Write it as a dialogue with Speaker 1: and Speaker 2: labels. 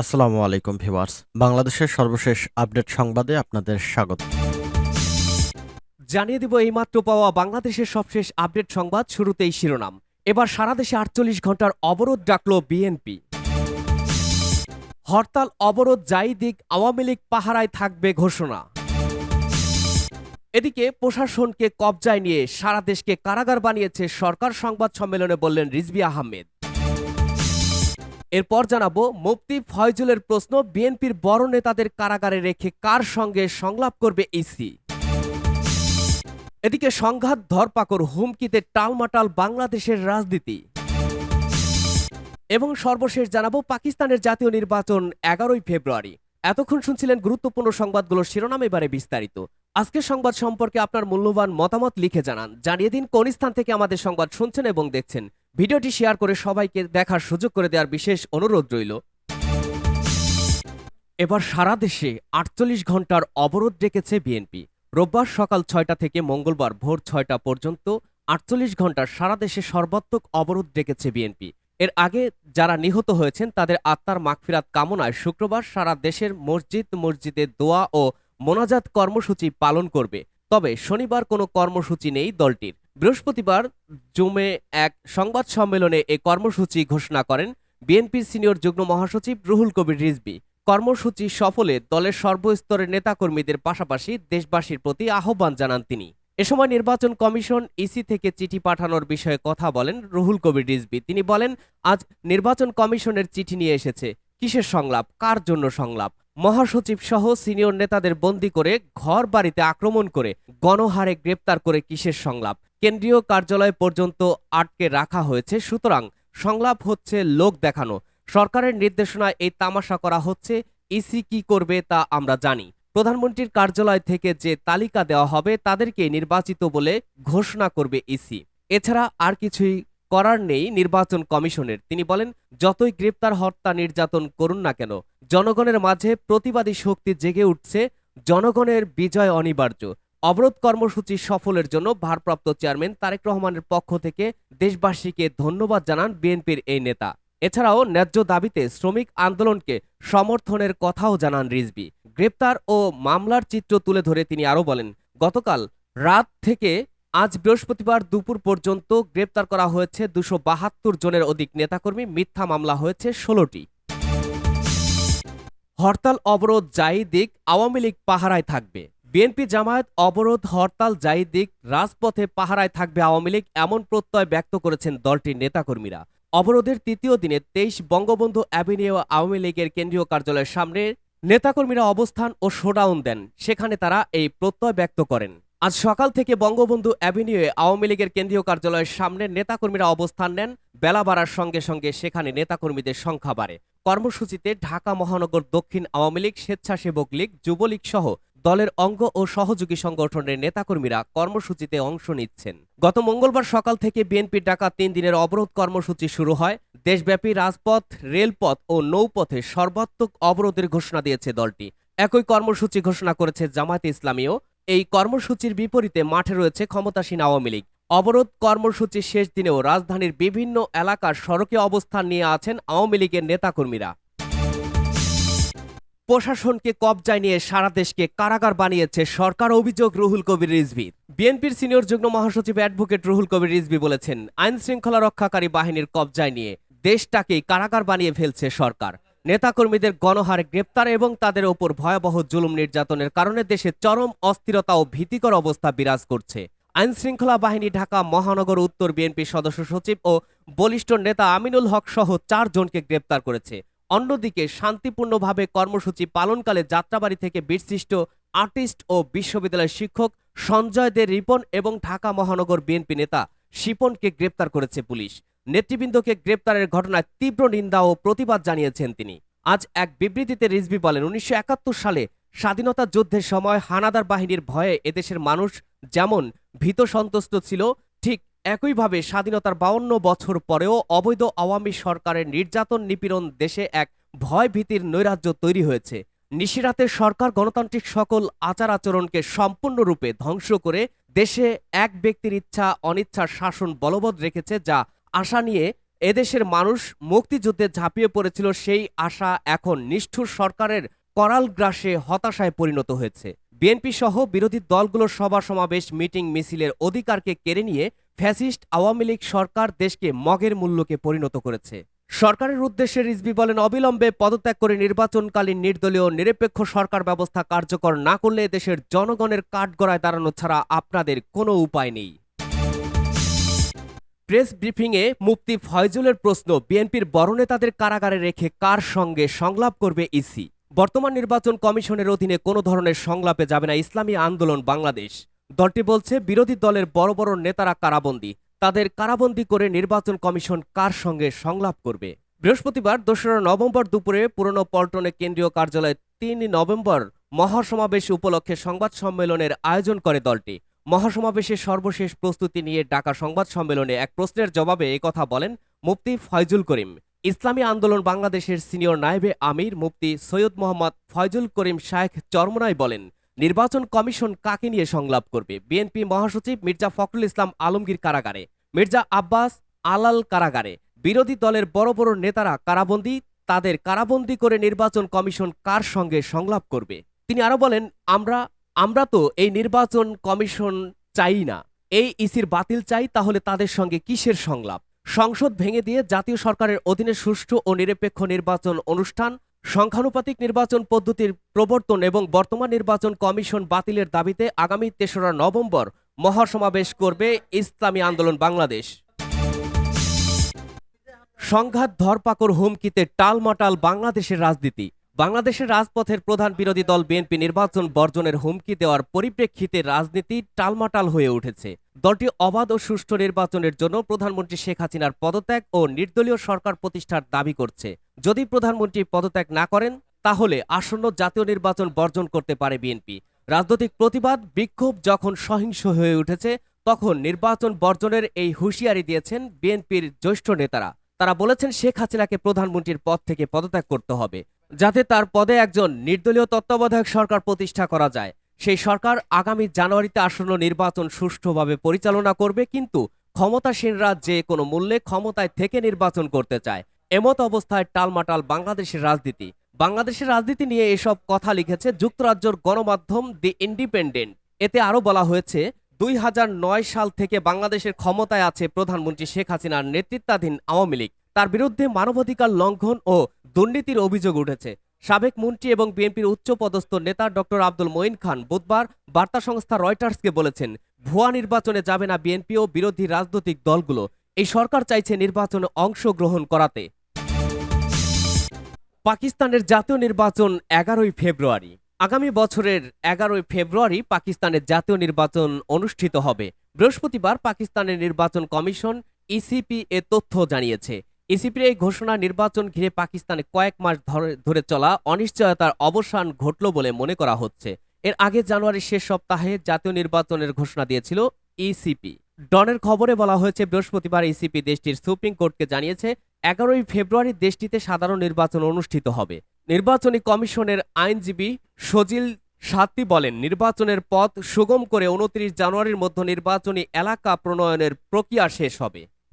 Speaker 1: আসসালামু আলাইকুম ভিউয়ার্স। বাংলাদেশের সর্বশেষ আপডেট সংবাদে আপনাদের স্বাগত।
Speaker 2: জানিয়ে দিব এইমাত্র পাওয়া বাংলাদেশের সবশেষ আপডেট সংবাদ শুরুতেই শিরোনাম। এবার সারা দেশে আটচল্লিশ ঘণ্টার অবরোধ ডাকল বিএনপি। হরতাল, অবরোধ যাই দিক, আওয়ামী লীগ পাহারায় থাকবে ঘোষণা। এদিকে প্রশাসনকে কবজায় নিয়ে সারা দেশকে কারাগার বানিয়েছে সরকার সংবাদ সম্মেলনে বললেন রিজবি আহমেদ। এরপর জানাব, মুফতি ফয়জুলের প্রশ্ন, বিএনপির বড় নেতাদের কারাগারে রেখে কার সঙ্গে সংলাপ করবে ইসি? এদিকে সংঘাত, ধরপাকড়, হুমকিতে টালমাটাল বাংলাদেশের রাজনীতি। এবং সর্বশেষ জানাব, পাকিস্তানের জাতীয় নির্বাচন এগারোই ফেব্রুয়ারি। এতক্ষণ শুনছিলেন গুরুত্বপূর্ণ সংবাদগুলোর শিরোনাম, এবারে বিস্তারিত। আজকের সংবাদ সম্পর্কে আপনার মূল্যবান মতামত লিখে জানান। জানিয়ে দিন কোন স্থান থেকে আমাদের সংবাদ শুনছেন এবং দেখছেন। ভিডিওটি শেয়ার করে সবাইকে দেখার সুযোগ করে দেওয়ার বিশেষ অনুরোধ রইল। এবার সারা দেশে আটচল্লিশ ঘণ্টার অবরোধ ডেকেছে বিএনপি। রোববার সকাল ছয়টা থেকে মঙ্গলবার ভোর ছয়টা পর্যন্ত আটচল্লিশ ঘণ্টার সারা দেশে সর্বাত্মক অবরোধ ডেকেছে বিএনপি। এর আগে যারা নিহত হয়েছেন, তাদের আত্মার মাগফিরাত কামনায় শুক্রবার সারা দেশের মসজিদ, মসজিদে দোয়া ও মোনাজাত কর্মসূচি পালন করবে। তবে শনিবার কোনো কর্মসূচি নেই দলটির। বৃহস্পতিবার জুমে এক সংবাদ সম্মেলনে এ কর্মসূচি ঘোষণা করেন বিএনপির সিনিয়র যুগ্ম মহাসচিব রুহুল কবির রিজবি কর্মসূচি সফলে দলের সর্বস্তরের নেতাকর্মীদের পাশাপাশি দেশবাসীর প্রতি আহ্বান জানান তিনি। এ সময় নির্বাচন কমিশন ইসি থেকে চিঠি পাঠানোর বিষয়ে কথা বলেন রুহুল কবির রিজবি তিনি বলেন, আজ নির্বাচন কমিশনের চিঠি নিয়ে এসেছে। কিসের সংলাপ? কার জন্য সংলাপ? মহাসচিব সহ সিনিয়র নেতাদের বন্দি করে ঘর বাড়িতে আক্রমণ করে গণহারে গ্রেপ্তার করে কিসের সংলাপ? কেন্দ্রীয় কার্যালয় পর্যন্ত আটকে রাখা হয়েছে, সুতরাং সংলাপ হচ্ছে লোক দেখানো। সরকারের নির্দেশনায় এই তামাশা করা হচ্ছে, ইসি কি করবে তা আমরা জানি। প্রধানমন্ত্রীর কার্যালয় থেকে যে তালিকা দেওয়া হবে তাদেরকে নির্বাচিত বলে ঘোষণা করবে ইসি। এছাড়া আর কিছুই করার নেই নির্বাচন কমিশনের। তিনি বলেন, যতই গ্রেপ্তার, হত্যা, নির্যাতন করুন না কেন, জনগণের মাঝে প্রতিবাদী শক্তি জেগে উঠছে, জনগণের বিজয় অনিবার্য। অবরোধ কর্মসূচি সফলের জন্য ভারপ্রাপ্ত চেয়ারম্যান তারেক রহমানের পক্ষ থেকে দেশবাসীকে ধন্যবাদ জানান বিএনপির এই নেতা। এছাড়াও ন্যায্য দাবিতে শ্রমিক আন্দোলনকে সমর্থনের কথাও জানান রিজবি গ্রেপ্তার ও মামলার চিত্র তুলে ধরে তিনি আরও বলেন, গতকাল রাত থেকে আজ বৃহস্পতিবার দুপুর পর্যন্ত গ্রেপ্তার করা হয়েছে দুশো বাহাত্তর জনের অধিক নেতাকর্মী। মিথ্যা মামলা হয়েছে ষোলোটি। হরতাল অবরোধ যাই দিক আওয়ামী লীগ পাহারায় থাকবে। বিএনপি জামায়াত অবরোধ হরতাল যাই দিক রাজপথে পাহারায় থাকবে আওয়ামী লীগ এমন প্রত্যয় ব্যক্ত করেছেন দলটির নেতাকর্মীরা। অবরোধের তৃতীয় দিনে তেইশ বঙ্গবন্ধু অ্যাভিনিউ আওয়ামী লীগের কেন্দ্রীয় কার্যালয়ের সামনে নেতাকর্মীরা অবস্থান ও শোডাউন দেন। সেখানে তারা এই প্রত্যয় ব্যক্ত করেন। আজ সকাল থেকে বঙ্গবন্ধু অ্যাভিনিউয়ে আওয়ামী লীগের কেন্দ্রীয় কার্যালয়ের সামনে নেতাকর্মীরা অবস্থান নেন। বেলা বাড়ার সঙ্গে সঙ্গে সেখানে নেতাকর্মীদের সংখ্যা বাড়ে। কর্মসূচিতে ঢাকা মহানগর দক্ষিণ আওয়ামী লীগ, স্বেচ্ছাসেবক লীগ, যুবলীগ সহ দলের অঙ্গ ও সহযোগী সংগঠনের নেতাকর্মীরা কর্মসূচিতে অংশ নিচ্ছেন। গত মঙ্গলবার সকাল থেকে বিএনপির ডাকা তিন দিনের অবরোধ কর্মসূচি শুরু হয়। দেশব্যাপী রাজপথ, রেলপথ ও নৌপথে সর্বাত্মক অবরোধের ঘোষণা দিয়েছে দলটি। একই কর্মসূচি ঘোষণা করেছে জামায়াতে ইসলামীও। এই কর্মসূচির বিপরীতে মাঠে রয়েছে ক্ষমতাসীন আওয়ামী লীগ। অবরোধ কর্মসূচির শেষ দিনেও রাজধানীর বিভিন্ন এলাকার সড়কে অবস্থান নিয়ে আছেন আওয়ামী লীগের নেতাকর্মীরা। প্রশাসনকে কবজায় নিয়ে সারা দেশকে কারাগার বানিয়েছে সরকার অভিযোগ রুহুল কবির রিজভির বিএনপির সিনিয়র যুগ্ম মহাসচিব অ্যাডভোকেট রুহুল কবির রিজভি বলেছেন আইন শৃঙ্খলা রক্ষাকারী বাহিনীর কবজায় নিয়ে দেশটাকেই কারাগার বানিয়ে ফেলছে সরকার। নেতাকর্মীদের গণহারে গ্রেপ্তার এবং তাদের ওপর ভয়াবহ জুলুম নির্যাতনের কারণে দেশে চরম অস্থিরতা ও ভীতিকর অবস্থা বিরাজ করছে। আইন শৃঙ্খলা বাহিনী ঢাকা, মহানগর, উত্তর বিএনপির সদস্য সচিব ও বলিষ্ঠ নেতা আমিনুল হক সহ চারজনকে গ্রেপ্তার করেছে। অন্যদিকে শান্তিপূর্ণভাবে কর্মসূচি পালনকালে যাত্রাবাড়ি থেকে বীরসৃষ্ট আর্টিস্ট ও বিশ্ববিদ্যালয়ের শিক্ষক সঞ্জয় দে রিপন এবং ঢাকা, মহানগর বিএনপি নেতা শিপনকে গ্রেপ্তার করেছে পুলিশ। নেতৃবৃন্দকে গ্রেপ্তারের ঘটনায় তীব্র নিন্দা ও প্রতিবাদ জানিয়েছেন তিনি। আজ এক বিবৃতিতে রিজভি বলেন, উনিশশো একাত্তর সালে স্বাধীনতা যুদ্ধের সময় হানাদার বাহিনীর ভয়ে এদেশের মানুষ যেমন ভীত সন্তুষ্ট ছিল, ঠিক একইভাবে স্বাধীনতার বাউন্ন বছর পরেও অবৈধ আওয়ামী সরকারের নির্যাতন নিপীড়ন দেশে এক ভয় ভীতির নৈরাজ্য তৈরি হয়েছে। নিশিরাতের সরকার গণতান্ত্রিক সকল আচার আচরণকে সম্পূর্ণরূপে ধ্বংস করে দেশে এক ব্যক্তির ইচ্ছা অনিচ্ছার শাসন বলবৎ রেখেছে, যা আশা নিয়ে এদেশের মানুষ মুক্তিযুদ্ধে ঝাঁপিয়ে পড়েছিল, সেই আশা এখন নিষ্ঠুর সরকারের করাল গ্রাসে হতাশায় পরিণত হয়েছে। বিএনপি সহ বিরোধী দলগুলোর সভা সমাবেশ, মিটিং, মিছিলের অধিকারকে কেড়ে নিয়ে ফ্যাসিস্ট আওয়ামী লীগ সরকার দেশকে মগের মূল্যকে পরিণত করেছে। সরকারের উদ্দেশ্যে রিজভি বলেন, অবিলম্বে পদত্যাগ করে নির্বাচনকালীন নির্দলীয় নিরপেক্ষ সরকার ব্যবস্থা কার্যকর না করলে দেশের জনগণের কাঠগড়ায় দাঁড়ানো ছাড়া আপনাদের কোনো উপায় নেই। প্রেস ব্রিফিংয়ে মুফতি ফয়জুলের প্রশ্ন, বিএনপির বড় নেতাদের কারাগারে রেখে কার সঙ্গে সংলাপ করবে ইসি? বর্তমান নির্বাচন কমিশনের অধীনে কোনো ধরনের সংলাপে যাবে না ইসলামী আন্দোলন বাংলাদেশ। দলটি বলছে, বিরোধী দলের বড় বড় নেতারা কারাবন্দী। তাদের কারাবন্দী করে নির্বাচন কমিশন কার সঙ্গে সংলাপ করবে? বৃহস্পতিবার দোসরা নভেম্বর দুপুরে পুরনো পল্টনে কেন্দ্রীয় কার্যালয়ে তিন নভেম্বর মহাসমাবেশ উপলক্ষে সংবাদ সম্মেলনের আয়োজন করে দলটি। মহাসমাবেশের সর্বশেষ প্রস্তুতি নিয়ে ডাকা সংবাদ সম্মেলনে এক প্রশ্নের জবাবে কথা বলেন মুফতি ফয়জুল করিম। ইসলামী আন্দোলন বাংলাদেশের সিনিয়র নায়েবে আমির মুফতি সৈয়দ মোহাম্মদ ফয়জুল করিম শায়েখ চরমনাই বলেন, নির্বাচন কমিশন কাকে নিয়ে সংলাপ করবে? বিএনপি মহাসচিব মির্জা ফখরুল ইসলাম আলমগীর কারাগারে, মির্জা আব্বাস আলাল কারাগারে, বিরোধী দলের বড় বড় নেতারা কারাবন্দী, তাদের কারাবন্দী করে নির্বাচন কমিশন কার সঙ্গে সংলাপ করবে? তিনি আরও বলেন, আমরা আমরা তো এই নির্বাচন কমিশন চাই না। এই ইসির বাতিল চাই, তাহলে তাদের সঙ্গে কিসের সংলাপ? সংসদ ভেঙে দিয়ে জাতীয় সরকারের অধীনে সুষ্ঠু ও নিরপেক্ষ নির্বাচন অনুষ্ঠান, সংখ্যানুপাতিক নির্বাচন পদ্ধতির প্রবর্তন এবং বর্তমান নির্বাচন কমিশন বাতিলের দাবিতে আগামী তেসরা নভেম্বর মহাসমাবেশ করবে ইসলামী আন্দোলন বাংলাদেশ। সংঘাত ধরপাকড় হুমকিতে টালমাটাল বাংলাদেশের রাজনীতি। বাংলাদেশের রাজপথের প্রধান বিরোধী দল বিএনপি নির্বাচন বর্জনের হুমকি দেওয়ার পরিপ্রেক্ষিতে রাজনীতি টালমাটাল হয়ে উঠেছে। দলটি অবাধ ও সুষ্ঠু নির্বাচনের জন্য প্রধানমন্ত্রী শেখ হাসিনার পদত্যাগ ও নির্দলীয় সরকার প্রতিষ্ঠার দাবি করছে। যদি প্রধানমন্ত্রী পদত্যাগ না করেন, তাহলে আসন্ন জাতীয় নির্বাচন বর্জন করতে পারে বিএনপি। রাজনৈতিক প্রতিবাদ, বিক্ষোভ যখন সহিংস হয়ে উঠেছে, তখন নির্বাচন বর্জনের এই হুঁশিয়ারি দিয়েছেন বিএনপির জ্যেষ্ঠ নেতারা। তারা বলেছেন, শেখ হাসিনাকে প্রধানমন্ত্রীর পদ থেকে পদত্যাগ করতে হবে। যাতে তার পদে একজন নির্দলীয় তত্ত্বাবধায়ক সরকার প্রতিষ্ঠা করা যায়। সেই সরকার আগামী জানুয়ারিতে আসন্ন নির্বাচন সুষ্ঠুভাবে পরিচালনা করবে, কিন্তু ক্ষমতাসীনরা যে কোনো মূল্যে ক্ষমতায় থেকে নির্বাচন করতে চায়। এমত অবস্থায় টালমাটাল বাংলাদেশের রাজনীতি। বাংলাদেশের রাজনীতি নিয়ে এসব কথা লিখেছে যুক্তরাজ্যের গণমাধ্যম দি ইন্ডিপেন্ডেন্ট। এতে আরও বলা হয়েছে, দুই হাজার নয় সাল থেকে বাংলাদেশের ক্ষমতায় আছে প্রধানমন্ত্রী শেখ হাসিনার নেতৃত্বাধীন আওয়ামী লীগ। তার বিরুদ্ধে মানবাধিকার লঙ্ঘন ও দুর্নীতির অভিযোগ উঠেছে। সাবেক মন্ত্রী এবং বিএনপির উচ্চপদস্থ নেতা ডক্টর আব্দুল মঈন খান বুধবার বার্তা সংস্থা রয়টার্সকে বলেছেন, ভুয়া নির্বাচনে যাবে না বিএনপি ও বিরোধী রাজনৈতিক দলগুলো। এই সরকার চাইছে নির্বাচনে অংশগ্রহণ করাতে। পাকিস্তানের জাতীয় নির্বাচন এগারোই ফেব্রুয়ারি। আগামী বছরের এগারোই ফেব্রুয়ারি পাকিস্তানের জাতীয় নির্বাচন অনুষ্ঠিত হবে। বৃহস্পতিবার পাকিস্তানের নির্বাচন কমিশন ইসিপি এ তথ্য জানিয়েছে। ইসিপির এই ঘোষণা নির্বাচন ঘিরে পাকিস্তানে কয়েক মাস ধরে- চলা অনিশ্চয়তার অবসান ঘটল বলে মনে করা হচ্ছে। এর আগে জানুয়ারির শেষ সপ্তাহে জাতীয় নির্বাচনের ঘোষণা দিয়েছিল ইসিপি। ডনের খবরে বলা হয়েছে, বৃহস্পতিবার ইসিপি দেশটির সুপ্রিম কোর্টকে জানিয়েছে, এগারোই ফেব্রুয়ারি দেশটিতে সাধারণ নির্বাচন অনুষ্ঠিত হবে। নির্বাচনী কমিশনের আইনজীবী সজিল সাত্তি বলেন, নির্বাচনের পথ সুগম করে উনত্রিশ জানুয়ারির মধ্যে নির্বাচনী এলাকা প্রণয়নের প্রক্রিয়া শেষ হবে।